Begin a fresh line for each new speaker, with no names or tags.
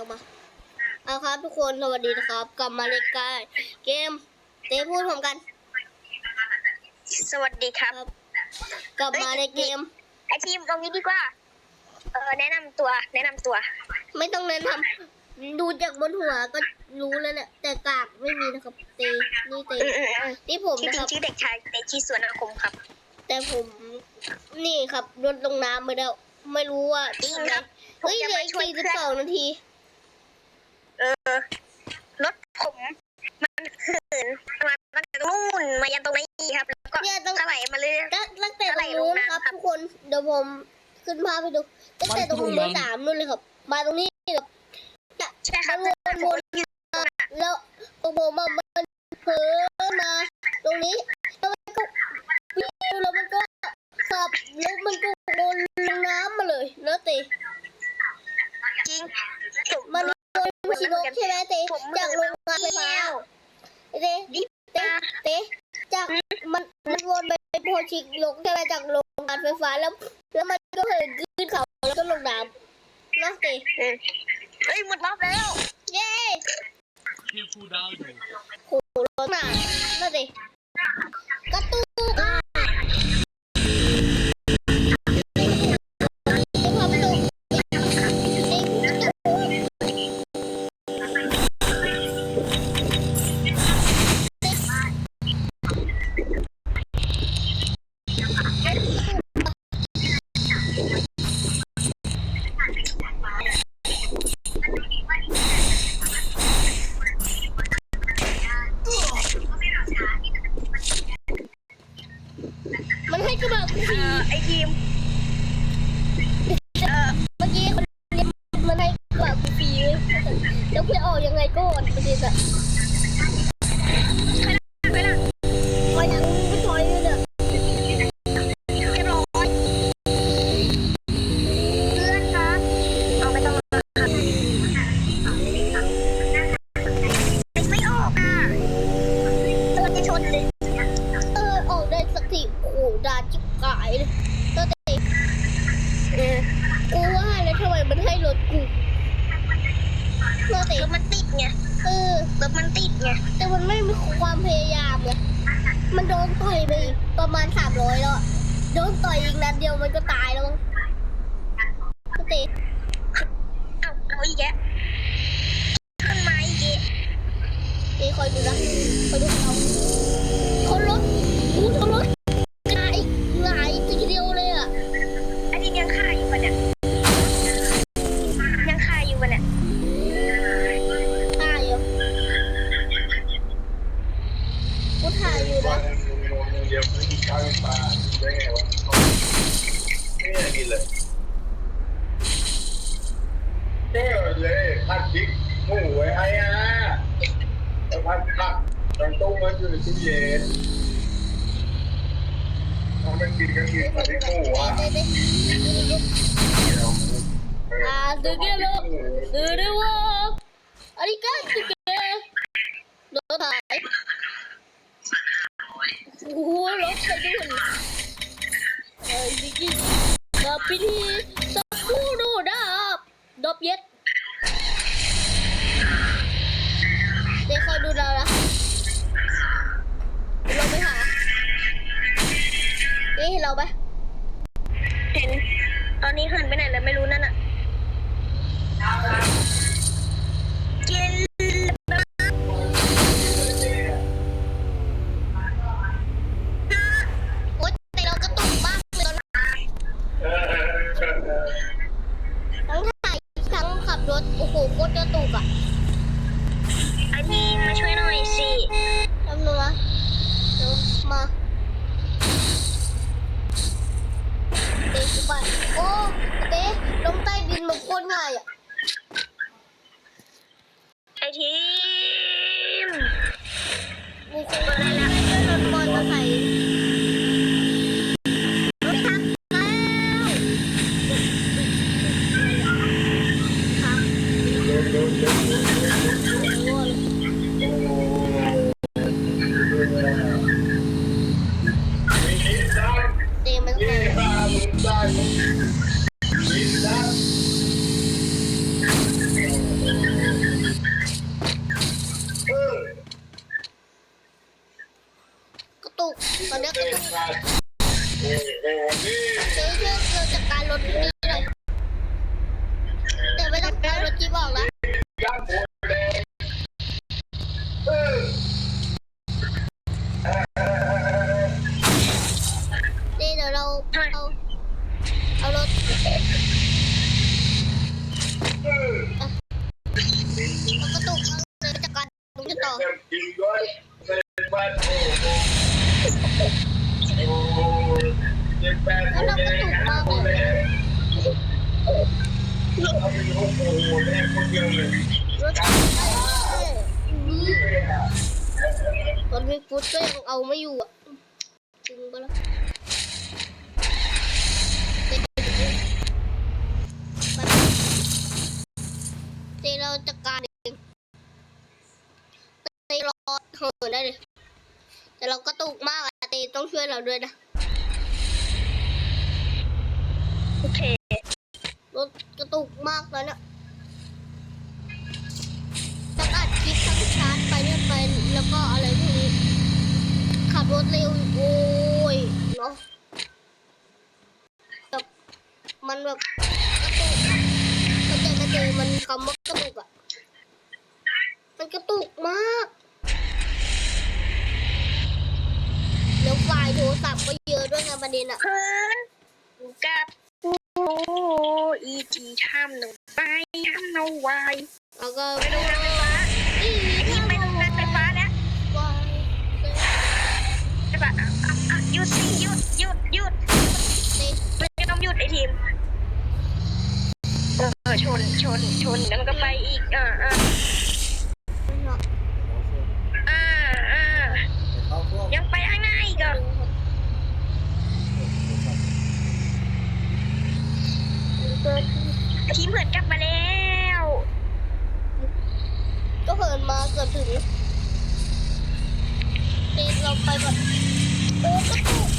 เอามาเอาครับทุกคนสวัสดีนะครับ กลับมาเล่นกายเกมเตะพูดพร้อมกัน
สวัสดีครับ
ครับ กลับมาในเกม
ไอทีมตรงนี้ดีกว่า เออแนะนำตัว แนะนำตัว
ไม่ต้องแนะนำดูจากบนหัวก็รู้แล้วแหละแต่กากไม่มีนะครับ เตนี่เต
อืมอืมอืม
นี่ผม
ชื่อ
นะ
จริ
ครับ
งชื่อเด็กชายเตชิสวนอาคมครับ
แต่ผมนี่ครับโดนลงน้ำไปแล้ว ไม่รู้ว่า
จริง
ทำไง
ครับ
เฮ้ย
ผมจะ
เหลือ
มา
อีก
ช่วย
สี่
เพื่
สิบ
อน
สองนาที
เออรถผม มันเหินมาตั้งแต่ตรงนู่นมายันตรงนี้ครับ แล้วก็
เนี่ยต้อง
ถลายมาเลย
ตั้งตั้งแต่ต
อะ
ร
ไรง
นู้น
ลง
นะครับ
น้ำครับ
ทุกคนเดี๋ยวผมขึ้นภาพไปดูตั้งแต่ตรงเบอร์สามนู่นเลยครับ มาตรงนี้แบบ
ใช่ครับ
มันวนๆแล้วตรงผมอะมันเผลอมา ตรงนี้แล้วมันก็วิ่งแล้วมันก็ขับแล้วมันก็วนลงน้ำมาเลยแล้วเตะ
จริงผม
มันวนชิโนกใช่ไหมเตะ
ผม
จากโรงงานไฟฟ้า
แล้ว
เตะเตะเตะจากมันมันวนไปโพชิโนกใช่ไหม จากโรงงานไฟฟ้าแล้ว แล้วมันก็เหินขึ้นเขาแล้วก็ลงน้ำเนาะเตะ
อืมเฮ้ยหมดรอบแล้ว
เย้
ที่คูลดาวน์อยู่
โหรถหนาน่าสิกระตุ ก็บอกฟ
เอ
รี
อไอทีม
มันไม่
มี
ความพยายามไงมันโดนต่อยไปอีกประมาณสามร้อยแล้วอะโดนต่อยอีกนัดเดียวมันก็ตายแล้วมั้งตั้งแต่
เอาเอาอีกแกขึ้นมาอีกแก
นี่คอยดูนะคอยดูเขาเขารถกูเขารถ
ตอนต้มมันอยู่ในตู้เย็นถ้ามันกินก็กินผัดพริกหมูอะ
เด้เด้อ่าดึกแล้วดึกแล้วอาริกาดึกแล้วโดนถ่ายโอ้โหรถไปด้วยเอ้ ถโอ้โหโคตรกระตุกอะ
ไอทีมมาช่วยหน่อยสิ
ทำนัวเดี๋ยวมาเตะกูไปโอ้เตะลงใต้ดินมันโคตรง่ายอะ
ไอทีม
กูคงได้ กระตุกตอ
น
นี้
ก
ระตุก
ซื้อ
เครื่องเกิดจากการลดที่นี่เลยแต่ไม่ต้องการลดที่บอก
แล้
ว กระตุกเอาเลยจัดการตรงนี้ต่อ
แล้วยเป็นบ้านโอ้โหโอ้โหเจ็บแปดคนแดงคนแดงเอาไหแดงคนเดียวเลย
รถรถมีฟุตก็ยังเอาไม่อยู่อะจริงปะล่ะเดี๋ยวเราจัดการเอง เตรอเหินได้เลย แต่เราก็ตุกมากอะเตต้องช่วยเราด้วยนะ
โอเค
รถกระตุกมากแล้วเนี่ยทั้งอัดคลิปทั้งชาร์จไปเนี่ยไปแล้วก็อะไรพวกนี้ ขับรถเร็วโอ้ยเนาะแบบมันแบบกระตุกอะเข้าใจไหมเจมันคำว่ากระตุกอะ ประเด็นอะ
เพื่อนกับโอ้อีจีทำหนูไปทำหนูไว
แล้วก็
ไปโรงงานไฟฟ้า
อี
อีไปโรงงานไฟฟ้าแล้ว
วาย
ใช่ปะอะอะอะหยุดสิหยุดหยุดหยุด
เตะ
ไม่ต้องหยุดไอทีมเออชนชนชนแล้วมันก็ไปอีกอ่าอ่าอ่าอ่ายังไปข้างหน้าอีกอะ ทีมเหินกลับมาแล้ว
ก็เหินมาเกือบถึงเตะเราไปแบบโอ้กระตุก